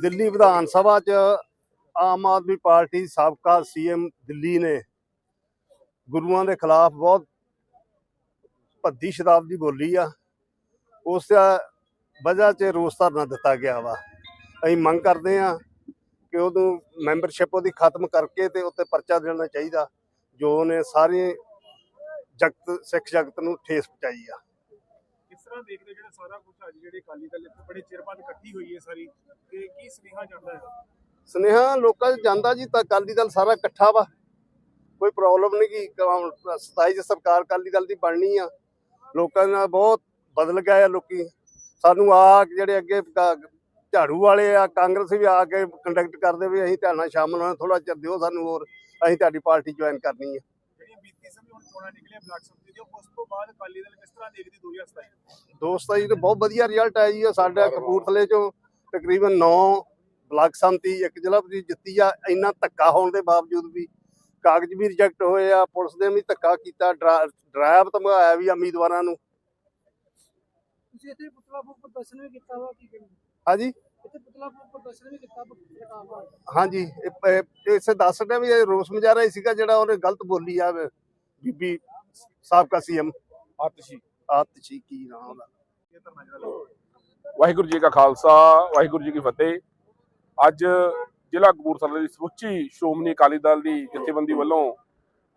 ਦਿੱਲੀ ਵਿਧਾਨ ਸਭਾ 'ਚ ਆਮ ਆਦਮੀ ਪਾਰਟੀ, ਸਾਬਕਾ ਸੀਐਮ ਦਿੱਲੀ ਨੇ ਗੁਰੂਆਂ ਦੇ ਖਿਲਾਫ ਬਹੁਤ ਭੱਦੀ ਸ਼ਤਾਬਦੀ ਬੋਲੀ ਆ। ਉਸ ਦਾ ਵਜ੍ਹਾ 'ਚ ਰੋਸ ਧਰਨਾ ਦਿੱਤਾ ਗਿਆ ਵਾ। ਅਸੀਂ ਮੰਗ ਕਰਦੇ ਆ ਕਿ ਉਹਨੂੰ ਮੈਂਬਰਸ਼ਿਪ ਉਹਦੀ ਖਤਮ ਕਰਕੇ ਤੇ ਉੱਤੇ ਪਰਚਾ ਦੇਣਾ ਚਾਹੀਦਾ, ਜੋ ਉਹਨੇ ਸਾਰੇ ਜਗਤ, ਸਿੱਖ ਜਗਤ ਨੂੰ ਠੇਸ ਪਹੁੰਚਾਈ ਆ। ਤਰ੍ਹਾਂ ਦੇਖਦੇ ਹੋ ਜਿਹੜਾ ਸਾਰਾ ਕੁਝ ਅੱਜ ਜਿਹੜੇ ਅਕਾਲੀ ਦਲ ਇੱਥੇ ਬੜੇ ਚਿਰ ਬਾਅਦ ਇਕੱਠੀ ਹੋਈ ਹੈ ਸਾਰੀ, ਤੇ ਕੀ ਸੁਨੇਹਾ ਜਾਂਦਾ ਹੈ ਸੁਨੇਹਾ ਲੋਕਾਂ 'ਚ ਜਾਂਦਾ ਜੀ, ਤਾਂ ਅਕਾਲੀ ਦਲ ਸਾਰਾ ਇਕੱਠਾ ਵਾ। ਕੋਈ ਪ੍ਰੋਬਲਮ ਨਹੀਂ ਕਿ 27 ਚ ਸਰਕਾਰ ਅਕਾਲੀ ਦਲ ਦੀ ਬਣਨੀ ਆ। ਲੋਕਾਂ ਨਾਲ ਬਹੁਤ ਬਦਲ ਗਏ ਆ ਲੋਕੀ। ਸਾਨੂੰ ਆ ਜਿਹੜੇ ਅੱਗੇ ਝਾੜੂ ਵਾਲੇ ਆ, ਕਾਂਗਰਸ ਵੀ ਆ ਕੇ ਕੰਡਕਟ ਕਰਦੇ ਵੀ ਅਸੀਂ ਧਿਆਨ ਨਾਲ ਸ਼ਾਮਲ ਹੋਣਾ ਥੋੜਾ ਚਿਰ ਦਿਓ ਸਾਨੂੰ ਹੋਰ, ਅਸੀਂ ਤੁਹਾਡੀ ਪਾਰਟੀ ਜੁਆਇਨ ਕਰਨੀ ਆ ਜਿਹੜੀਆਂ ਬੀਤੀ ਸਮੇਂ ਹੁਣ ਚੋਣਾਂ ਨਿਕਲੀਆਂ ਬਲਾਕ ਸੰਮਤੀ ਦੀਆਂ ਉਸ ਤੋਂ ਬਾਅਦ ਅਕਾਲੀ ਦਲ ਕਿਸ ਤਰ੍ਹਾਂ ਦੇਖਦੀ 2027 ਦੋਸਤਾਂ ਜੀ ਤੇ ਬਹੁਤ ਵਧੀਆ ਰਿਜ਼ਲਟ ਆਇਆ ਜੀ ਸਾਡਾ ਕਪੂਰਥਲੇ ਚੋਂ ਤਕਰੀਬਨ 9 ਬਲਾਕ ਸੰਮਤੀ ਇੱਕ ਜ਼ਿਲ੍ਹਾ ਵੀ ਜਿੱਤੀ ਆ ਇੰਨਾ ਧੱਕਾ ਹੋਣ ਦੇ ਬਾਵਜੂਦ ਵੀ ਕਾਗਜ਼ ਵੀ ਰਿਜੈਕਟ ਹੋਏ ਆ ਪੁਲਿਸ ਨੇ ਵੀ ਧੱਕਾ ਕੀਤਾ ਡਰਾ- ਡਰਾਇਆ ਧਮਕਾਇਆ ਵੀ ਉਮੀਦਵਾਰਾਂ ਨੂੰ। ਤੁਸੀਂ ਇੱਥੇ ਪੁਤਲਾ ਫੂਕ ਪ੍ਰਦਰਸ਼ਨ ਵੀ ਕੀਤਾ ਵਾ ਕੀ ਕਹਿੰਦੇ? ਹਾਂਜੀ? ਇੱਥੇ ਪੁਤਲਾ ਫੂਕ ਪ੍ਰਦਰਸ਼ਨ ਵੀ ਕੀਤਾ ਦਾ ਹਾਂਜੀ ਇਸੇ ਦੱਸ ਰਿਹਾ ਵੀ ਰੋਸ ਮੁਜ਼ਾਹਰਾ ਹੀ ਸੀਗਾ ਜਿਹੜਾ ਉਹਨੇ ਗਲਤ ਬੋਲੀ ਆ ਬੀਬੀ ਸਾਬਕਾ ਸੀਐਮ। ਆਤਸ਼ੀ। ਆਤਸ਼ੀ ਕੀ ਨਾਮ ਉਹਦਾ? ਵਾਹਿਗੁਰੂ ਜੀ ਕਾ ਖਾਲਸਾ ਵਾਹਿਗੁਰੂ ਜੀ ਕੀ ਫਤਿਹ। ਅੱਜ ਜ਼ਿਲ੍ਹਾ ਕਪੂਰਥਲਾ ਦੀ ਸਮੁੱਚੀ ਸ਼੍ਰੋਮਣੀ ਅਕਾਲੀ ਦਲ ਦੀ ਜਥੇਬੰਦੀ ਵੱਲੋਂ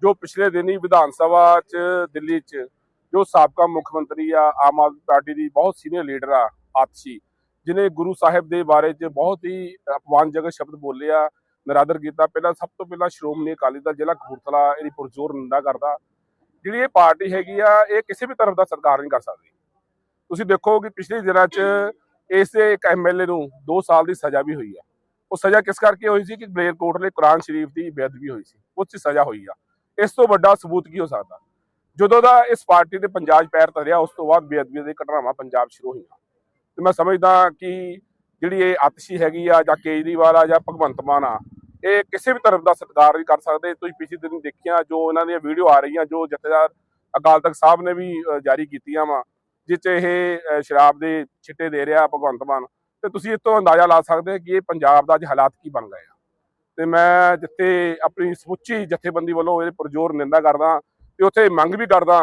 ਜੋ ਪਿਛਲੇ ਦਿਨੀ ਵਿਧਾਨ ਸਭਾ 'ਚ ਦਿੱਲੀ 'ਚ ਜੋ ਸਾਬਕਾ ਮੁੱਖ ਮੰਤਰੀ ਆ ਆਮ ਆਦਮੀ ਪਾਰਟੀ ਦੀ ਬਹੁਤ ਸੀਨੀਅਰ ਲੀਡਰ ਆ ਆਤਸ਼ੀ ਜਿਨੇ ਗੁਰੂ ਸਾਹਿਬ ਦੇ ਬਾਰੇ 'ਚ ਬਹੁਤ ਹੀ ਅਪਮਾਨਜਨਕ ਸ਼ਬਦ ਬੋਲੇ ਆ ਨਰਾਦਰ ਕੀਤਾ। ਪਹਿਲਾਂ ਸਭ ਤੋਂ ਪਹਿਲਾਂ ਸ਼੍ਰੋਮਣੀ ਅਕਾਲੀ ਦਲ ਜ਼ਿਲ੍ਹਾ ਕਪੂਰਥਲਾ, ਇਹਦੀ ਪੁਰਜ਼ੋਰ ਨਿੰਦਾ ਕਰਦਾ। ਜਿਹੜੀ ਇਹ ਪਾਰਟੀ ਹੈਗੀ ਆ, ਇਹ ਕਿਸੇ ਵੀ ਤਰ੍ਹਾਂ ਦਾ ਸਰਕਾਰ ਨਹੀਂ ਕਰ ਸਕਦੀ। ਤੁਸੀਂ ਦੇਖੋ ਕਿ ਪਿਛਲੇ ਦਿਨਾਂ 'ਚ ਇਸੇ ਇੱਕ ਐਮਐਲਏ ਨੂੰ 2 ਸਾਲ ਦੀ ਸਜ਼ਾ ਵੀ ਹੋਈ ਆ। ਉਹ ਸਜ਼ਾ ਕਿਸ ਕਰਕੇ ਹੋਈ ਸੀ ਕਿ ਬਲੇਰਕੋਟਲੇ ਕੁਰਾਨ ਸ਼ਰੀਫ ਦੀ ਬੇਅਦਬੀ ਹੋਈ ਸੀ। ਉਸ 'ਚ ਸਜ਼ਾ ਹੋਈ ਆ। ਇਸ ਤੋਂ ਵੱਡਾ ਸਬੂਤ ਕੀ ਹੋ ਸਕਦਾ? ਜਦੋਂ ਦਾ ਇਸ ਪਾਰਟੀ ਦੇ ਪੰਜਾਬ 'ਚ ਪੈਰ ਧਰਿਆ, ਉਸ ਤੋਂ ਬਾਅਦ ਬੇਅਦਬੀ ਦੇ ਘਟਨਾਵਾਂ ਪੰਜਾਬ ਸ਼ੁਰੂ ਹੋਈਆਂ। ਤੇ ਮੈਂ ਸਮਝਦਾ ਕਿ ਜਿਹੜੀ ਇਹ ਆਤਸ਼ੀ ਹੈਗੀ ਆ ਜਾਂ ਕੇਜਰੀਵਾਲ ਆ ਜਾਂ ਭਗਵੰਤ ਮਾਨ ਆ ਇਹ ਕਿਸੇ ਵੀ ਧਰਮ ਦਾ ਸਤਿਕਾਰ ਨਹੀਂ ਕਰ ਸਕਦੇ। ਤੁਸੀਂ ਪਿਛਲੇ ਦਿਨ ਦੇਖਿਆ ਜੋ ਇਹਨਾਂ ਦੀਆਂ ਵੀਡੀਓ ਆ ਰਹੀਆਂ, ਜੋ ਜਥੇਦਾਰ ਅਕਾਲ ਤਖਤ ਸਾਹਿਬ ਨੇ ਵੀ ਜਾਰੀ ਕੀਤੀਆਂ ਵਾ, ਜਿਸ 'ਚ ਇਹ ਸ਼ਰਾਬ ਦੇ ਛਿੱਟੇ ਦੇ ਰਿਹਾ ਭਗਵੰਤ ਮਾਨ। ਤੇ ਤੁਸੀਂ ਇਸ ਤੋਂ ਅੰਦਾਜ਼ਾ ਲਾ ਸਕਦੇ ਹੋ ਕਿ ਇਹ ਪੰਜਾਬ ਦਾ ਅੱਜ ਹਾਲਾਤ ਕੀ ਬਣ ਗਏ ਆ। ਤੇ ਮੈਂ ਜਿੱਥੇ ਆਪਣੀ ਸਮੁੱਚੀ ਜਥੇਬੰਦੀ ਵੱਲੋਂ ਇਹਦੇ ਪੁਰਜੋਰ ਨਿੰਦਾ ਕਰਦਾ ਤੇ ਉੱਥੇ ਮੰਗ ਵੀ ਕਰਦਾ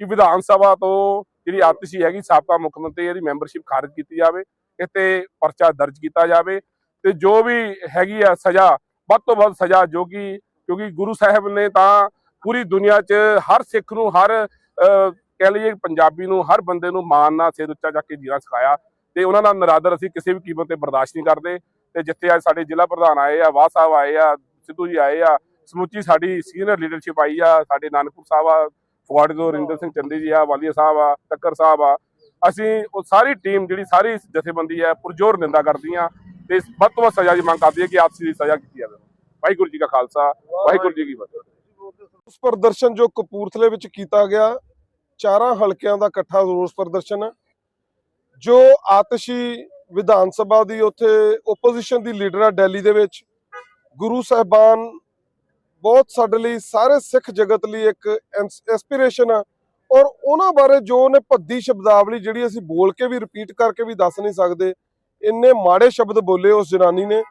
ਕਿ ਵਿਧਾਨ ਸਭਾ ਤੋਂ ਜਿਹੜੀ ਆਤਿਸ਼ੀ ਹੈਗੀ, ਸਾਬਕਾ ਮੁੱਖ ਮੰਤਰੀ ਇਹਦੀ ਮੈਂਬਰਸ਼ਿਪ ਖਾਰਜ ਕੀਤੀ ਜਾਵੇ, ਇੱਥੇ ਪਰਚਾ ਦਰਜ ਕੀਤਾ ਜਾਵੇ ਤੇ ਜੋ ਵੀ ਹੈਗੀ ਆ ਸਜ਼ਾ ਵੱਧ ਤੋਂ ਵੱਧ ਸਜ਼ਾ ਜੋਗੀ, ਕਿਉਂਕਿ ਗੁਰੂ ਸਾਹਿਬ ਨੇ ਤਾਂ ਪੂਰੀ ਦੁਨੀਆ 'ਚ ਹਰ ਸਿੱਖ ਨੂੰ, ਹਰ ਕਹਿ ਲਈਏ ਪੰਜਾਬੀ ਨੂੰ, ਹਰ ਬੰਦੇ ਨੂੰ ਮਾਣ ਨਾਲ ਸਿਰ ਉੱਚਾ ਚੱਕ ਕੇ ਜੀਣਾ ਸਿਖਾਇਆ ਤੇ ਉਹਨਾਂ ਦਾ ਨਰਾਦਰ ਅਸੀਂ ਕਿਸੇ ਵੀ ਕੀਮਤ ਤੇ ਬਰਦਾਸ਼ਤ ਨਹੀਂ ਕਰਦੇ ਤੇ ਜਿੱਥੇ ਅੱਜ ਸਾਡੇ ਜ਼ਿਲ੍ਹਾ ਪ੍ਰਧਾਨ ਆਏ ਆ, ਵਾਹ ਸਾਹਿਬ ਆਏ ਆ, ਸਿੱਧੂ ਜੀ ਆਏ ਆ, ਸਮੁੱਚੀ ਸਾਡੀ ਸੀਨੀਅਰ ਲੀਡਰਸ਼ਿਪ ਆਈ ਆ, ਸਾਡੇ ਨਾਨਕਪੁਰ ਸਾਹਿਬ ਆ ਫਗਵਾੜੇ ਤੋਂ ਰਿੰਦਰ ਸਿੰਘ ਚੰਦੀ ਜੀ ਆ, ਵਾਲੀਆ ਸਾਹਿਬ ਆ ਟੱਕਰ ਸਾਹਿਬ ਆ, ਅਸੀਂ ਉਹ ਸਾਰੀ ਟੀਮ ਜਿਹੜੀ ਸਾਰੀ ਜਥੇਬੰਦੀ ਆ ਪੁਰਜੋਰ ਨਿੰਦਾ ਕਰਦੀ ਕਰਦੀਆਂ ਤੇ ਵੱਧ ਤੋਂ ਵੱਧ ਸਜ਼ਾ ਦੀ ਮੰਗ ਕਰਦੀ ਹੈ ਕਿ ਆਪਸੀ ਦੀ ਸਜ਼ਾ ਕੀਤੀ ਜਾਵੇ। ਵਾਹਿਗੁਰੂ ਜੀ ਕਾ ਖਾਲਸਾ, ਵਾਹਿਗੁਰੂ ਜੀ ਕੀ ਫਤਿਹ। ਰੋਸ ਪ੍ਰਦਰਸ਼ਨ ਜੋ ਕਪੂਰਥਲੇ ਵਿੱਚ ਕੀਤਾ ਗਿਆ, ਚਾਰਾਂ ਹਲਕਿਆਂ ਦਾ ਇਕੱਠਾ ਰੋਸ ਪ੍ਰਦਰਸ਼ਨ ਹੈ, ਜੋ ਆਤਸ਼ੀ ਵਿਧਾਨ ਸਭਾ ਦੀ ਉੱਥੇ ਓਪੋਜੀਸ਼ਨ ਦੀ ਲੀਡਰ ਆ ਦਿੱਲੀ ਦੇ ਵਿੱਚ, ਗੁਰੂ ਸਾਹਿਬਾਨ ਬਹੁਤ ਸਾਡੇ ਲਈ ਸਾਰੇ ਸਿੱਖ ਜਗਤ ਲਈ ਇੱਕ ਐਸਪੀਰੇਸ਼ਨ ਆ ਔਰ ਉਹਨਾਂ ਬਾਰੇ ਜੋ ਉਹਨੇ ਭੱਦੀ ਸ਼ਬਦਾਵਲੀ ਜਿਹੜੀ ਅਸੀਂ ਬੋਲ ਕੇ ਵੀ ਰਿਪੀਟ ਕਰਕੇ ਵੀ ਦੱਸ ਨਹੀਂ ਸਕਦੇ ਇੰਨੇ ਮਾੜੇ ਸ਼ਬਦ ਬੋਲੇ ਉਸ ਜਨਾਨੀ ਨੇ।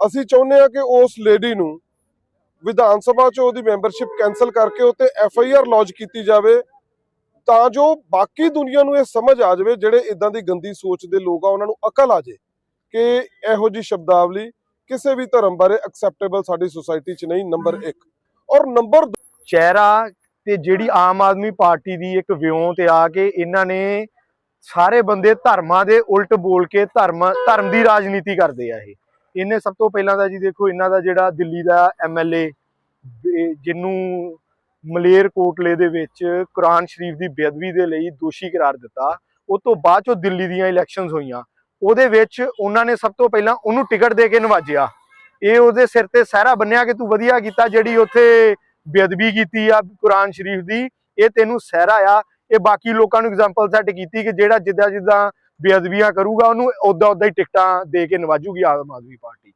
ਅਸੀਂ ਚਾਹੁੰਦੇ ਆ ਕਿ ਉਸ ਲੇਡੀ ਨੂੰ ਵਿਧਾਨ ਸਭਾ 'ਚ ਉਹਦੀ ਮੈਂਬਰਸ਼ਿਪ ਕੈਨਸਲ ਕਰਕੇ ਉੱਤੇ ਐਫ ਆਈ ਆਰ ਲੌਂਚ ਕੀਤੀ ਜਾਵੇ ਤਾਂ ਜੋ ਬਾਕੀ ਦੁਨੀਆ ਨੂੰ ਇਹ ਸਮਝ ਆ ਜਾਵੇ ਜਿਹੜੇ ਇਦਾਂ ਦੀ ਗੰਦੀ ਸੋਚ ਦੇ ਲੋਕ ਆ, ਉਹਨਾਂ ਨੂੰ ਅਕਲ ਆ ਜੇ ਕਿ ਇਹੋ ਜੀ ਸ਼ਬਦਾਵਲੀ ਕਿਸੇ ਵੀ ਧਰਮ ਬਾਰੇ ਐਕਸੈਪਟੇਬਲ ਸਾਡੀ ਸੁਸਾਇਟੀ 'ਚ ਨਹੀਂ ਨੰਬਰ 1 ਔਰ ਨੰਬਰ ਚਿਹਰਾ ਤੇ ਜਿਹੜੀ ਆਮ ਆਦਮੀ ਪਾਰਟੀ ਦੀ ਇੱਕ ਵਿਉਂ ਤੇ ਆ ਕੇ ਇਹਨਾਂ ਨੇ ਸਾਰੇ ਬੰਦੇ ਧਰਮਾਂ ਦੇ ਉਲਟ ਬੋਲ ਕੇ ਧਰਮ ਧਰਮ ਦੀ ਰਾਜਨੀਤੀ ਕਰਦੇ ਆ ਇਹ। ਇਹਨੇ ਸਭ ਤੋਂ ਪਹਿਲਾਂ ਤਾਂ ਜੀ ਦੇਖੋ, ਇਹਨਾਂ ਦਾ ਜਿਹੜਾ ਦਿੱਲੀ ਦਾ ਐਮਐਲਏ ਜਿਹਨੂੰ ਮਲੇਰ ਕੋਟਲੇ ਦੇ ਵਿੱਚ ਕੁਰਾਨ ਸ਼ਰੀਫ ਦੀ ਬੇਅਦਬੀ ਦੇ ਲਈ ਦੋਸ਼ੀ ਕਰਾਰ ਦਿੱਤਾ, ਉਹ ਤੋਂ ਬਾਅਦ ਚੋਂ ਦਿੱਲੀ ਦੀਆਂ ਇਲੈਕਸ਼ਨਸ ਹੋਈਆਂ। ਉਹਦੇ ਵਿੱਚ ਉਹਨਾਂ ਨੇ ਸਭ ਤੋਂ ਪਹਿਲਾਂ ਉਹਨੂੰ ਟਿਕਟ ਦੇ ਕੇ ਨਵਾਜਿਆ। ਇਹ ਉਹਦੇ ਸਿਰ ਤੇ ਸਹਿਰਾ ਬੰਨਿਆ ਕਿ ਤੂੰ ਵਧੀਆ ਕੀਤਾ ਜਿਹੜੀ ਉੱਥੇ ਬੇਅਦਬੀ ਕੀਤੀ ਆ ਕੁਰਾਨ ਸ਼ਰੀਫ ਦੀ, ਇਹ ਤੈਨੂੰ ਸਹਿਰਾ ਆ ਇਹ ਬਾਕੀ ਲੋਕਾਂ ਨੂੰ ਐਗਜ਼ਾਮਪਲ ਸੈੱਟ ਕੀਤੀ ਕਿ ਜਿਹੜਾ ਜਿੱਦਾਂ ਜਿੱਦਾਂ ਬੇਅਦਬੀਆਂ ਕਰੂਗਾ, ਉਹਨੂੰ ਉਦਾਂ ਉਦਾਂ ਹੀ ਟਿਕਟਾਂ ਦੇ ਕੇ ਨਵਾਜੂਗੀ ਆਮ ਆਦਮੀ ਪਾਰਟੀ।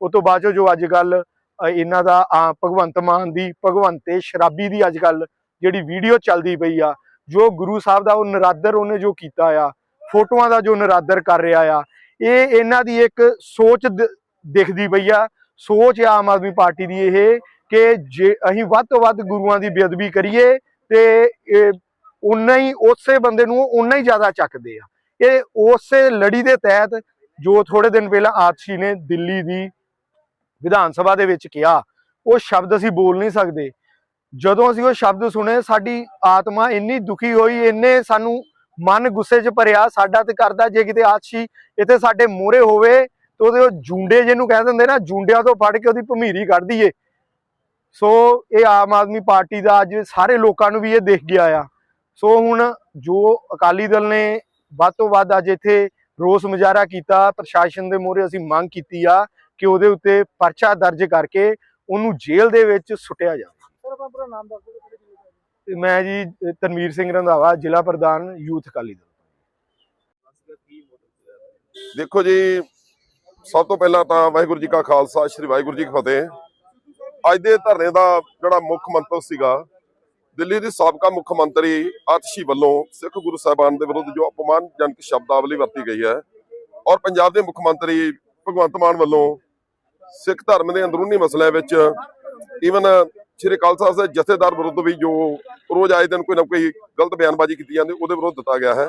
ਉਹ ਤੋਂ ਬਾਅਦ 'ਚੋਂ ਜੋ ਅੱਜ ਕੱਲ ਇਹਨਾਂ ਦਾ ਭਗਵੰਤ ਮਾਨ ਦੀ, ਭਗਵੰਤੇ ਸ਼ਰਾਬੀ ਦੀ ਅੱਜ ਕੱਲ ਜਿਹੜੀ ਵੀਡੀਓ ਚੱਲਦੀ ਪਈ ਆ, ਜੋ ਗੁਰੂ ਸਾਹਿਬ ਦਾ ਉਹ ਨਰਾਦਰ ਉਹਨੇ ਜੋ ਕੀਤਾ ਆ, ਫੋਟੋਆਂ ਦਾ ਜੋ ਨਰਾਦਰ ਕਰ ਰਿਹਾ ਆ, ਇਹ ਇਹਨਾਂ ਦੀ ਇੱਕ ਸੋਚ ਦਿਖਦੀ ਪਈ ਆ, ਸੋਚ ਆ ਆਮ ਆਦਮੀ ਪਾਰਟੀ ਦੀ ਇਹ ਕਿ ਜੇ ਅਸੀਂ ਵੱਧ ਤੋਂ ਵੱਧ ਗੁਰੂਆਂ ਦੀ ਬੇਅਦਬੀ ਕਰੀਏ ਤੇ ਉਨਾ ਹੀ ਉਸੇ ਬੰਦੇ ਨੂੰ ਉਨਾ ਹੀ ਜ਼ਿਆਦਾ ਚੱਕਦੇ ਆ। ਇਹ ਉਸੇ ਲੜੀ ਦੇ ਤਹਿਤ ਜੋ ਥੋੜੇ ਦਿਨ ਪਹਿਲਾਂ ਆਤਸ਼ੀ ਨੇ ਦਿੱਲੀ ਦੀ ਵਿਧਾਨ ਸਭਾ ਦੇ ਵਿੱਚ ਕਿਹਾ, ਉਹ ਸ਼ਬਦ ਅਸੀਂ ਬੋਲ ਨਹੀਂ ਸਕਦੇ। ਜਦੋਂ ਅਸੀਂ ਉਹ ਸ਼ਬਦ ਸੁਣੇ, ਸਾਡੀ ਆਤਮਾ ਇੰਨੀ ਦੁਖੀ ਹੋਈ, ਇੰਨੇ ਸਾਨੂੰ ਮਨ ਗੁੱਸੇ 'ਚ ਭਰਿਆ, ਸਾਡਾ ਤੇ ਕਰਦਾ ਜੇ ਕਿਤੇ ਆਤਸ਼ੀ ਇੱਥੇ ਸਾਡੇ ਮੂਹਰੇ ਹੋਵੇ, ਤੇ ਉਹਦੇ ਉਹ ਜੁੰਡੇ ਜਿਹਨੂੰ ਕਹਿ ਦਿੰਦੇ ਨਾ, ਜੁੰਡਿਆਂ ਤੋਂ ਫੜ ਕੇ ਉਹਦੀ ਭਮੀਰੀ ਕੱਢ ਦਈਏ। ਸੋ ਇਹ ਆਮ ਆਦਮੀ ਪਾਰਟੀ ਦਾ ਅੱਜ ਸਾਰੇ ਲੋਕਾਂ ਨੂੰ ਵੀ ਇਹ ਦੇਖ ਗਿਆ ਆ। ਸੋ ਹੁਣ ਜੋ ਅਕਾਲੀ ਦਲ ਨੇ ਵੱਧ ਤੋਂ ਵੱਧ ਅੱਜ ਇੱਥੇ ਰੋਸ ਮੁਜ਼ਾਹਰਾ ਕੀਤਾ ਪ੍ਰਸ਼ਾਸਨ ਦੇ ਮੂਹਰੇ ਅਸੀਂ ਮੰਗ ਕੀਤੀ ਆ ਕਿ ਉਹਦੇ ਉੱਤੇ ਪਰਚਾ ਦਰਜ ਕਰਕੇ ਉਹਨੂੰ ਜੇਲ੍ਹ ਦੇ ਵਿੱਚ ਸੁੱਟਿਆ ਜਾਵੇ। ਮੈਂ ਜੀ ਤਨਵੀਰ ਸਿੰਘ ਰੰਧਾਵਾ ਜ਼ਿਲ੍ਹਾ ਪ੍ਰਧਾਨ ਯੂਥ ਅਕਾਲੀ ਦਲ। ਦੇਖੋ ਜੀ ਸਭ ਤੋਂ ਪਹਿਲਾਂ ਤਾਂ ਵਾਹਿਗੁਰੂ ਜੀ ਕਾ ਖਾਲਸਾ ਸ੍ਰੀ ਵਾਹਿਗੁਰੂ ਜੀ ਕੀ ਫਤਿਹ। ਅੱਜ ਦੇ ਧਰਨੇ ਦਾ ਜਿਹੜਾ ਮੁੱਖ ਮੰਤਵ ਸੀਗਾ ਦਿੱਲੀ ਦੇ ਸਾਬਕਾ ਮੁੱਖ ਮੰਤਰੀ ਆਤਸ਼ੀ ਵੱਲੋਂ ਸਿੱਖ ਗੁਰੂ ਸਾਹਿਬਾਨ ਦੇ ਵਿਰੁੱਧ ਜੋ ਅਪਮਾਨਜਨਕ ਸ਼ਬਦਾਵਲੀ ਵਰਤੀ ਗਈ ਹੈ ਔਰ ਪੰਜਾਬ ਦੇ ਮੁੱਖ ਮੰਤਰੀ ਭਗਵੰਤ ਮਾਨ ਵੱਲੋਂ ਸਿੱਖ ਧਰਮ ਦੇ ਅੰਦਰੂਨੀ ਮਸਲਿਆਂ ਵਿੱਚ ਈਵਨ ਸ੍ਰੀ ਅਕਾਲ ਸਾਹਿਬ ਦੇ ਜਥੇਦਾਰ ਵਿਰੁੱਧ ਵੀ ਜੋ ਰੋਜ਼ ਆਏ ਦਿਨ ਕੋਈ ਨਾ ਕੋਈ ਗਲਤ ਬਿਆਨਬਾਜ਼ੀ ਕੀਤੀ ਜਾਂਦੀ, ਉਹਦੇ ਵਿਰੁੱਧ ਦਿੱਤਾ ਗਿਆ ਹੈ।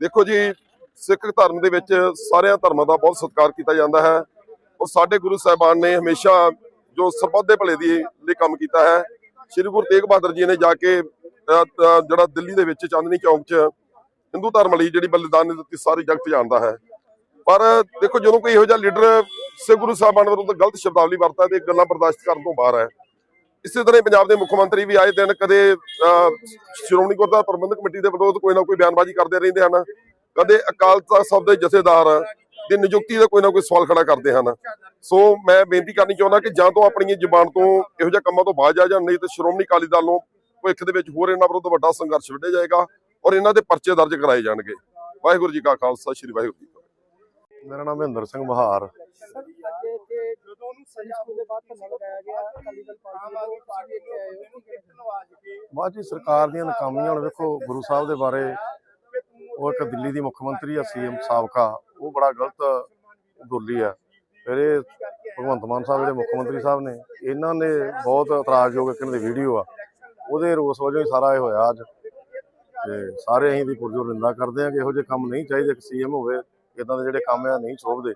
ਦੇਖੋ ਜੀ, ਸਿੱਖ ਧਰਮ ਦੇ ਵਿੱਚ ਸਾਰਿਆਂ ਧਰਮਾਂ ਦਾ ਬਹੁਤ ਸਤਿਕਾਰ ਕੀਤਾ ਜਾਂਦਾ ਹੈ ਔਰ ਸਾਡੇ ਗੁਰੂ ਸਾਹਿਬਾਨ ਨੇ ਹਮੇਸ਼ਾ ਜੋ ਸਰਬੱਤ ਦੇ ਭਲੇ ਦੀ ਲਈ ਕੰਮ ਕੀਤਾ ਹੈ ਸ੍ਰੀ ਗੁਰੂ ਤੇਗ ਬਹਾਦਰ ਜੀ ਨੇ ਜਾ ਕੇ ਜਿਹੜਾ ਦਿੱਲੀ ਦੇ ਵਿੱਚ ਚਾਂਦਨੀ ਚੌਂਕ 'ਚ ਹਿੰਦੂ ਧਰਮ ਲਈ ਜਿਹੜੀ ਬਲੀਦਾਨ ਦਿੱਤੀ ਸਾਰੀ ਜਗਤ ਜਾਣਦਾ ਹੈ। ਪਰ ਦੇਖੋ ਜਦੋਂ ਕੋਈ ਇਹੋ ਜਿਹਾ ਲੀਡਰ ਸਿੱਖ ਗੁਰੂ ਸਾਹਿਬਾਨ ਵਿਰੁੱਧ ਗਲਤ ਸ਼ਬਦਾਵਲੀ ਵਰਤਦਾ ਤੇ ਗੱਲਾਂ ਬਰਦਾਸ਼ਤ ਕਰਨ ਤੋਂ ਬਾਹਰ ਹੈ। ਇਸੇ ਤਰ੍ਹਾਂ ਪੰਜਾਬ ਦੇ ਮੁੱਖ ਮੰਤਰੀ ਵੀ ਆਏ ਦਿਨ ਕਦੇ ਅਹ, ਸ਼੍ਰੋਮਣੀ ਗੁਰਦੁਆਰਾ ਪ੍ਰਬੰਧਕ ਕਮੇਟੀ ਦੇ ਵਿਰੁੱਧ ਕੋਈ ਨਾ ਕੋਈ ਬਿਆਨਬਾਜ਼ੀ ਕਰਦੇ ਰਹਿੰਦੇ ਹਨ। ਕਦੇ ਅਕਾਲ ਤਖਤ ਸਾਹਿਬ ਦੇ ਜਥੇਦਾਰ ਦੀ ਨਿਯੁਕਤੀ ਦਾ ਕੋਈ ਨਾ ਕੋਈ ਸਵਾਲ ਖੜਾ ਕਰਦੇ ਹਨ। ਸੋ ਮੈਂ ਬੇਨਤੀ ਕਰਨੀ ਚਾਹੁੰਦਾ ਕਿ ਜਾਂ ਤੋਂ ਆਪਣੀ ਜ਼ੁਬਾਨ ਤੋਂ ਇਹੋ ਜਿਹੇ ਕੰਮਾਂ ਤੋਂ ਬਾਜ ਆ ਜਾਣ, ਨਹੀਂ ਤੇ ਸ਼੍ਰੋਮਣੀ ਅਕਾਲੀ ਦਲ ਨੂੰ ਭਵਿੱਖ ਦੇ ਵਿੱਚ ਹੋਰ ਇਹਨਾਂ ਵਿਰੁੱਧ ਵੱਡਾ ਸੰਘਰਸ਼ ਵਿੱਢਿਆ ਜਾਏਗਾ ਔਰ ਇਹਨਾਂ ਦੇ ਪਰਚੇ ਦਰਜ ਕਰਾਏ ਜਾਣਗੇ। ਵਾਹਿਗੁਰੂ ਜੀ ਕਾ ਖਾਲਸਾ, ਸ੍ਰੀ ਵਾਹਿਗੁਰੂ ਜੀ ਕੀ ਮੇਰਾ ਨਾਮ ਮਹਿੰਦਰ ਸਿੰਘ ਬਹਾਰ ਬਾਅਦ ਜੀ, ਸਰਕਾਰ ਦੀਆਂ ਨਾਕਾਮੀਆਂ ਹੁਣ ਵੇਖੋ, ਗੁਰੂ ਸਾਹਿਬ ਦੇ ਬਾਰੇ ਉਹ ਇੱਕ ਦਿੱਲੀ ਦੀ ਮੁੱਖ ਮੰਤਰੀ ਆ, ਸੀਐਮ ਸਾਬਕਾ। ਉਹ ਬੜਾ ਗਲਤ ਬੋਲੀ ਆ। ਫਿਰ ਇਹ ਭਗਵੰਤ ਮਾਨ ਸਾਹਿਬ ਜਿਹੜੇ ਮੁੱਖ ਮੰਤਰੀ ਸਾਹਿਬ ਨੇ, ਇਹਨਾਂ ਨੇ ਬਹੁਤ ਇਤਰਾਜ਼ਯੋਗ ਇੱਕ ਇਹਨਾਂ ਦੀ ਵੀਡੀਓ ਆ। ਉਹਦੇ ਰੋਸ ਵਜੋਂ ਹੀ ਸਾਰਾ ਇਹ ਹੋਇਆ ਅੱਜ। ਤੇ ਸਾਰੇ ਅਸੀਂ ਦੀ ਪੁਰਜੋਰ ਨਿੰਦਾ ਕਰਦੇ ਆ ਕਿ ਇਹੋ ਜਿਹੇ ਕੰਮ ਨਹੀਂ ਚਾਹੀਦੇ, ਇੱਕ ਸੀਐਮ ਹੋਵੇ ਇਦਾਂ ਦੇ ਜਿਹੜੇ ਕੰਮ ਆ, ਨਹੀਂ ਸ਼ੋਭਦੇ।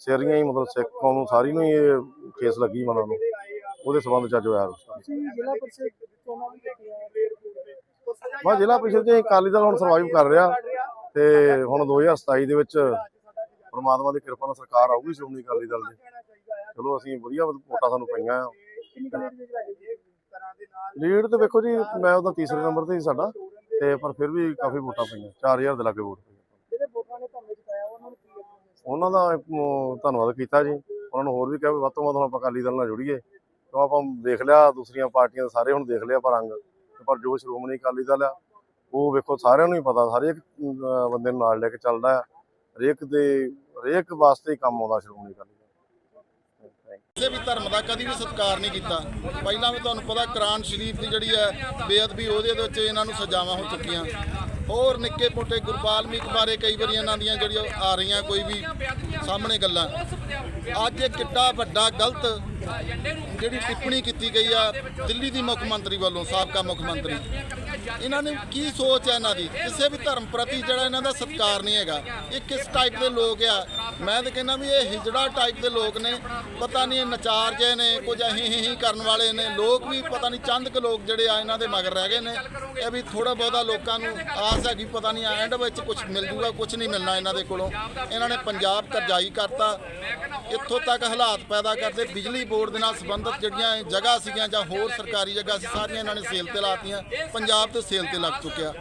ਸਿਰੀਆਂ ਹੀ ਮਤਲਬ ਸਿੱਖ ਕੌਮ ਨੂੰ ਸਾਰੀ ਨੂੰ ਹੀ ਇਹ ਕੇਸ ਲੱਗੀ ਮਨਾਂ ਨੂੰ। ਉਹਦੇ ਸਬੰਧ ਚ ਅੱਜ ਹੋਇਆ ਜ਼ਿਲ੍ਹਾ ਪਰਿਸ਼ਦ ਚੋਣਾਂ ਵੀ ਮੈਂ ਬਸ ਜ਼ਿਲ੍ਹਾ ਪ੍ਰੀਸ਼ਦ ਦੇ ਅਕਾਲੀ ਦਲ ਹੁਣ ਸਰਵਾਈਵ ਕਰ ਰਿਹਾ ਤੇ ਹੁਣ 2027 ਦੇ ਵਿੱਚ ਪਰਮਾਤਮਾ ਦੀ ਕਿਰਪਾ ਨਾਲ ਸਰਕਾਰ ਆਊਗੀ ਸ਼੍ਰੋਮਣੀ ਅਕਾਲੀ ਦਲ ਦੀ। ਚਲੋ, ਅਸੀਂ ਵਧੀਆ ਵੋਟਾਂ ਸਾਨੂੰ ਪਈਆਂ ਆ। ਲੀਡ ਤੇ ਵੇਖੋ ਜੀ, ਮੈਂ ਉਹਦਾ ਤੀਸਰੇ ਨੰਬਰ ਤੇ ਸੀ ਸਾਡਾ, ਤੇ ਪਰ ਫਿਰ ਵੀ ਕਾਫੀ ਵੋਟਾਂ ਪਈਆਂ 4000 ਦੇ ਲਾਗੇ ਵੋਟ ਪਈ ਉਹਨਾਂ ਦਾ ਧੰਨਵਾਦ ਕੀਤਾ ਜੀ। ਉਹਨਾਂ ਨੂੰ ਹੋਰ ਵੀ ਕਿਹਾ ਵੀ ਵੱਧ ਤੋਂ ਵੱਧ ਹੁਣ ਆਪਾਂ ਅਕਾਲੀ ਦਲ ਨਾਲ ਜੁੜੀਏ। ਕਿਉਂ ਆਪਾਂ ਦੇਖ ਲਿਆ, ਦੂਸਰੀਆਂ ਪਾਰਟੀਆਂ ਦੇ ਸਾਰੇ ਹੁਣ ਦੇਖ ਲਿਆ ਆਪਾਂ ਰੰਗ। ਪਰ ਜੋ ਸ਼੍ਰੋਮਣੀ ਅਕਾਲੀ ਦਲ ਆ, ਉਹ ਵੇਖੋ ਸਾਰਿਆਂ ਨੂੰ ਹੀ ਪਤਾ ਹਰੇਕ ਬੰਦੇ ਨੂੰ ਨਾਲ ਲੈ ਕੇ ਚੱਲਦਾ ਹੈ ਹਰੇਕ ਦੇ, ਹਰੇਕ ਵਾਸਤੇ ਕੰਮ ਆਉਂਦਾ ਸ਼੍ਰੋਮਣੀ ਅਕਾਲੀ ਕਿਸੇ ਵੀ ਧਰਮ ਦਾ ਕਦੀ ਵੀ ਸਤਿਕਾਰ ਨਹੀਂ ਕੀਤਾ। ਪਹਿਲਾਂ ਵੀ ਤੁਹਾਨੂੰ ਪਤਾ ਕੁਰਾਨ ਸ਼ਰੀਫ ਦੀ ਜਿਹੜੀ ਹੈ ਬੇਅਦਬੀ, ਉਹਦੇ ਦੇ ਵਿੱਚ ਇਹਨਾਂ ਨੂੰ ਸਜ਼ਾਵਾਂ ਹੋ ਚੁੱਕੀਆਂ। ਹੋਰ ਨਿੱਕੇ ਮੋਟੇ ਗੁਰਪਾਲਮੀ ਬਾਰੇ ਕਈ ਵਾਰੀ ਇਹਨਾਂ ਦੀਆਂ ਜਿਹੜੀਆਂ ਆ ਰਹੀਆਂ, ਕੋਈ ਵੀ ਸਾਹਮਣੇ ਗੱਲਾਂ। ਅੱਜ ਇਹ ਕਿੱਡਾ ਵੱਡਾ ਗਲਤ ਜਿਹੜੀ ਟਿੱਪਣੀ ਕੀਤੀ ਗਈ ਆ ਦਿੱਲੀ ਦੀ ਮੁੱਖ ਮੰਤਰੀ ਵੱਲੋਂ, ਸਾਬਕਾ ਮੁੱਖ ਮੰਤਰੀ। ਇਹਨਾਂ ਨੇ ਕੀ ਸੋਚ ਹੈ ਇਹਨਾਂ ਦੀ? ਕਿਸੇ ਵੀ ਧਰਮ ਪ੍ਰਤੀ ਜਿਹੜਾ ਇਹਨਾਂ ਦਾ ਸਤਿਕਾਰ ਨਹੀਂ ਹੈਗਾ। ਇਹ ਕਿਸ ਟਾਈਪ ਦੇ ਲੋਕ ਆ? ਮੈਂ ਤਾਂ ਕਹਿੰਦਾ ਵੀ ਇਹ ਹਿਜੜਾ ਟਾਈਪ ਦੇ ਲੋਕ ਨੇ। ਪਤਾ ਨਹੀਂ ਇਹ ਨਚਾਰ ਜੇ ਨੇ, ਕੁਝ ਅਹੀਂ ਹੀ ਕਰਨ ਵਾਲੇ ਨੇ। ਲੋਕ ਵੀ ਪਤਾ ਨਹੀਂ ਚੰਦ ਕੁ ਲੋਕ ਜਿਹੜੇ ਆ ਇਹਨਾਂ ਦੇ ਮਗਰ ਰਹਿ ਗਏ ਨੇ। ਇਹ ਵੀ ਥੋੜਾ ਬਹੁਤਾ ਲੋਕਾਂ ਨੂੰ ਆਸ ਹੈਗੀ, ਪਤਾ ਨਹੀਂ ਐਂਡ ਵਿੱਚ ਕੁਝ ਮਿਲ ਜੂਗਾ ਕੁਝ ਨਹੀਂ ਮਿਲਣਾ ਇਹਨਾਂ ਦੇ ਕੋਲੋਂ। ਇਹਨਾਂ ਨੇ ਪੰਜਾਬ ਕਰਜ਼ਾਈ ਕਰਤਾ। ਇੱਥੋਂ ਤੱਕ ਹਾਲਾਤ ਪੈਦਾ ਕਰਦੇ ਬਿਜਲੀ ਬੋਰਡ ਦੇ ਨਾਲ ਸੰਬੰਧਿਤ ਜਿਹੜੀਆਂ ਜਗ੍ਹਾ ਸੀਗੀਆਂ ਜਾਂ ਹੋਰ ਸਰਕਾਰੀ ਜਗ੍ਹਾ ਸੀ, ਸਾਰੀਆਂ ਇਹਨਾਂ ਨੇ ਸੇਲ ਤੇ ਲਾਤੀਆਂ, ਪੰਜਾਬ ਤੇ ਸੇਲ ਤੇ ਲੱਗ ਚੁੱਕਿਆ।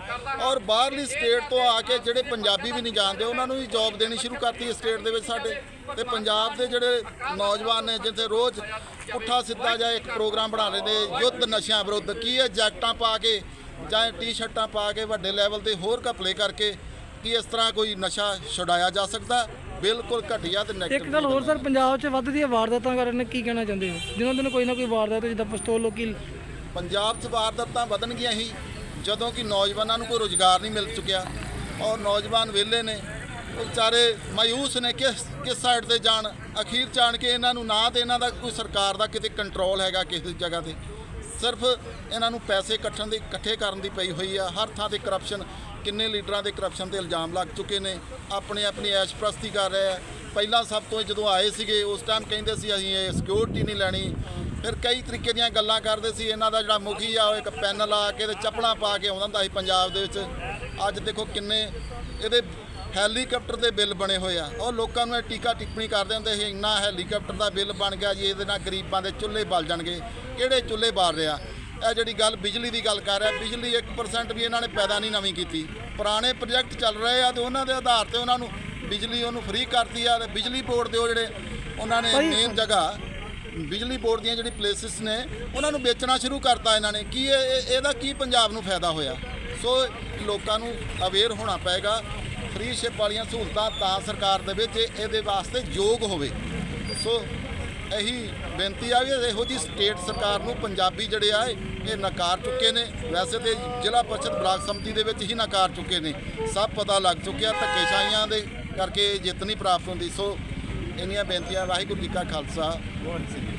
ਔਰ ਬਾਹਰਲੀ ਸਟੇਟ ਤੋਂ ਆ ਕੇ ਜਿਹੜੇ ਪੰਜਾਬੀ ਵੀ ਨਹੀਂ ਜਾਣਦੇ, ਉਹਨਾਂ ਨੂੰ ਵੀ ਜੌਬ ਦੇਣੀ ਸ਼ੁਰੂ ਕਰਤੀ ਸਟੇਟ ਦੇ ਵਿੱਚ ਸਾਡੇ। ਤੇ ਪੰਜਾਬ ਦੇ ਜਿਹੜੇ ਨੌਜਵਾਨ ਨੇ, ਜਿੱਥੇ ਰੋਜ਼ ਪੁੱਠਾ ਸਿੱਧਾ ਜਾਂ ਇੱਕ ਪ੍ਰੋਗਰਾਮ ਬਣਾ ਰਹੇ ਲੈਂਦੇ, ਯੁੱਧ ਨਸ਼ਿਆਂ ਵਿਰੁੱਧ, ਕੀ ਹੈ ਜੈਕਟਾਂ ਪਾ ਕੇ ਜਾਂ ਟੀ-ਸ਼ਰਟਾਂ ਪਾ ਕੇ ਵੱਡੇ ਲੈਵਲ ਤੇ ਹੋਰ ਘਪਲੇ ਕਰਕੇ, ਕੀ ਇਸ ਤਰ੍ਹਾਂ ਕੋਈ ਨਸ਼ਾ ਛੁਡਾਇਆ ਜਾ ਸਕਦਾ? ਬਿਲਕੁਲ ਘਟੀਆ ਤੇ ਇੱਕ ਨੈਗੇਟਿਵ ਗੱਲ ਹੋਰ ਸਰ ਪੰਜਾਬ 'ਚ ਵੱਧਦੀਆਂ ਵਾਰਦਾਤਾਂ ਕਾਰਨ ਕੀ ਕਹਿਣਾ ਚਾਹੁੰਦੇ ਹੋ? ਦਿਨੋਂ ਦਿਨ ਕੋਈ ਨਾ ਕੋਈ ਵਾਰਦਾਤ ਜਿੱਦਾਂ ਪਿਸਤੌਲ ਲੋਕੀ ਪੰਜਾਬ 'ਚ ਵਾਰਦਾਤਾਂ ਵਧਣਗੀਆਂ ਹੀ ਜਦੋਂ ਕਿ ਨੌਜਵਾਨਾਂ ਨੂੰ ਕੋਈ ਰੋਜ਼ਗਾਰ ਨਹੀਂ ਮਿਲ ਚੁੱਕਿਆ। ਔਰ ਨੌਜਵਾਨ ਵਿਹਲੇ ਨੇ ਉਹ ਵਿਚਾਰੇ ਮਾਯੂਸ ਨੇ ਕਿਸ ਕਿਸ ਸਾਈਡ ਤੇ ਜਾਣ? ਅਖੀਰ ਜਾਣ ਕੇ ਇਹਨਾਂ ਨੂੰ ਨਾ ਤੇ ਇਹਨਾਂ ਦਾ ਕੋਈ ਸਰਕਾਰ ਦਾ ਕਿਤੇ ਕੰਟਰੋਲ ਹੈਗਾ ਕਿਸੇ ਜਗ੍ਹਾ ਤੇ। ਸਿਰਫ ਇਹਨਾਂ ਨੂੰ ਪੈਸੇ ਇਕੱਠਣ ਦੀ, ਇਕੱਠੇ ਕਰਨ ਦੀ ਪਈ ਹੋਈ ਆ। ਹਰ ਥਾਂ ਤੇ ਕਰਪਸ਼ਨ ਕਿੰਨੇ ਲੀਡਰਾਂ ਦੇ ਕਰਪਸ਼ਨ ਦੇ ਇਲਜ਼ਾਮ ਲੱਗ ਚੁੱਕੇ ਨੇ। ਆਪਣੇ ਆਪਣੀ ਐਸ਼ ਪ੍ਰਸਤੀ ਕਰ ਰਹੇ ਆ। ਪਹਿਲਾਂ ਸਭ ਤੋਂ ਜਦੋਂ ਆਏ ਸੀਗੇ, ਉਸ ਟਾਈਮ ਕਹਿੰਦੇ ਸੀ, ਅਸੀਂ ਇਹ ਸਿਕਿਉਰਿਟੀ ਨਹੀਂ ਲੈਣੀ। ਫਿਰ ਕਈ ਤਰੀਕੇ ਦੀਆਂ ਗੱਲਾਂ ਕਰਦੇ ਸੀ। ਇਹਨਾਂ ਦਾ ਜਿਹੜਾ ਮੁਖੀ ਆ, ਉਹ ਇੱਕ ਪੈਨ ਲਾ ਕੇ ਤੇ ਚੱਪਲਾਂ ਪਾ ਕੇ ਆਉਂਦਾ ਹੁੰਦਾ ਸੀ ਪੰਜਾਬ ਦੇ ਵਿੱਚ। ਅੱਜ ਦੇਖੋ ਕਿੰਨੇ ਇਹਦੇ ਹੈਲੀਕਾਪਟਰ ਦੇ ਬਿੱਲ ਬਣੇ ਹੋਏ ਆ। ਉਹ ਲੋਕਾਂ ਨੂੰ ਇਹ ਟੀਕਾ ਟਿੱਪਣੀ ਕਰਦੇ ਹੁੰਦੇ ਸੀ ਇੰਨਾ ਹੈਲੀਕਾਪਟਰ ਦਾ ਬਿੱਲ ਬਣ ਗਿਆ ਜੀ ਇਹਦੇ ਨਾਲ ਗਰੀਬਾਂ ਦੇ ਚੁੱਲ੍ਹੇ ਬਲ ਜਾਣਗੇ। ਕਿਹੜੇ ਚੁੱਲ੍ਹੇ ਬਾਲ ਰਿਹਾ? ਇਹ ਜਿਹੜੀ ਗੱਲ ਬਿਜਲੀ ਦੀ ਗੱਲ ਕਰ ਰਿਹਾ ਬਿਜਲੀ 1% ਵੀ ਇਹਨਾਂ ਨੇ ਪੈਦਾ ਨਹੀਂ ਨਵੀਂ ਕੀਤੀ। ਪੁਰਾਣੇ ਪ੍ਰੋਜੈਕਟ ਚੱਲ ਰਹੇ ਆ ਤੇ ਉਹਨਾਂ ਦੇ ਆਧਾਰ ਤੇ ਉਹਨਾਂ ਨੂੰ ਬਿਜਲੀ ਉਹਨੂੰ ਫ੍ਰੀ ਕਰਤੀ ਆ ਤੇ ਬਿਜਲੀ ਬੋਰਡ ਦੇ ਉਹ ਜਿਹੜੇ ਉਹਨਾਂ ਨੇ ਮੇਨ ਜਗ੍ਹਾ ਬਿਜਲੀ ਬੋਰਡ ਦੀਆਂ ਜਿਹੜੀ ਪਲੇਸਿਸ ਨੇ ਉਹਨਾਂ ਨੂੰ ਵੇਚਣਾ ਸ਼ੁਰੂ ਕਰਤਾ ਇਹਨਾਂ ਨੇ। ਕੀ ਇਹ- ਇਹ- ਇਹਦਾ ਕੀ ਪੰਜਾਬ ਨੂੰ ਫਾਇਦਾ ਹੋਇਆ? ਸੋ ਲੋਕਾਂ ਨੂੰ ਅਵੇਅਰ ਹੋਣਾ ਪਏਗਾ। ਫ੍ਰੀ ਸ਼ਿਪ ਵਾਲੀਆਂ ਸਹੂਲਤਾਂ ਤਾਂ ਸਰਕਾਰ ਦੇ ਵਿੱਚ ਇਹਦੇ ਵਾਸਤੇ ਯੋਗ ਹੋਵੇ। ਸੋ ਇਹੀ ਬੇਨਤੀ ਆ ਵੀ ਇਹੋ ਜੀ ਸਟੇਟ ਸਰਕਾਰ ਨੂੰ ਪੰਜਾਬੀ ਜਿਹੜੇ ਆ, ਇਹ ਨਕਾਰ ਚੁੱਕੇ ਨੇ। ਵੈਸੇ ਤੇ ਜ਼ਿਲ੍ਹਾ ਪਰਿਸ਼ਦ ਬਲਾਕ ਸੰਮਤੀ ਦੇ ਵਿੱਚ ਹੀ ਨਕਾਰ ਚੁੱਕੇ ਨੇ। ਸਭ ਪਤਾ ਲੱਗ ਚੁੱਕਿਆ, ਧੱਕੇਸ਼ਾਹੀਆਂ ਦੇ ਕਰਕੇ ਜਿੱਤ ਨਹੀਂ ਪ੍ਰਾਪਤ ਹੁੰਦੀ। ਸੋ ਇੰਨੀਆਂ ਬੇਨਤੀਆਂ, ਵਾਹਿਗੁਰੂ ਜੀ ਕਾ ਖਾਲਸਾ। ਵਾਹਿਗੁਰੂ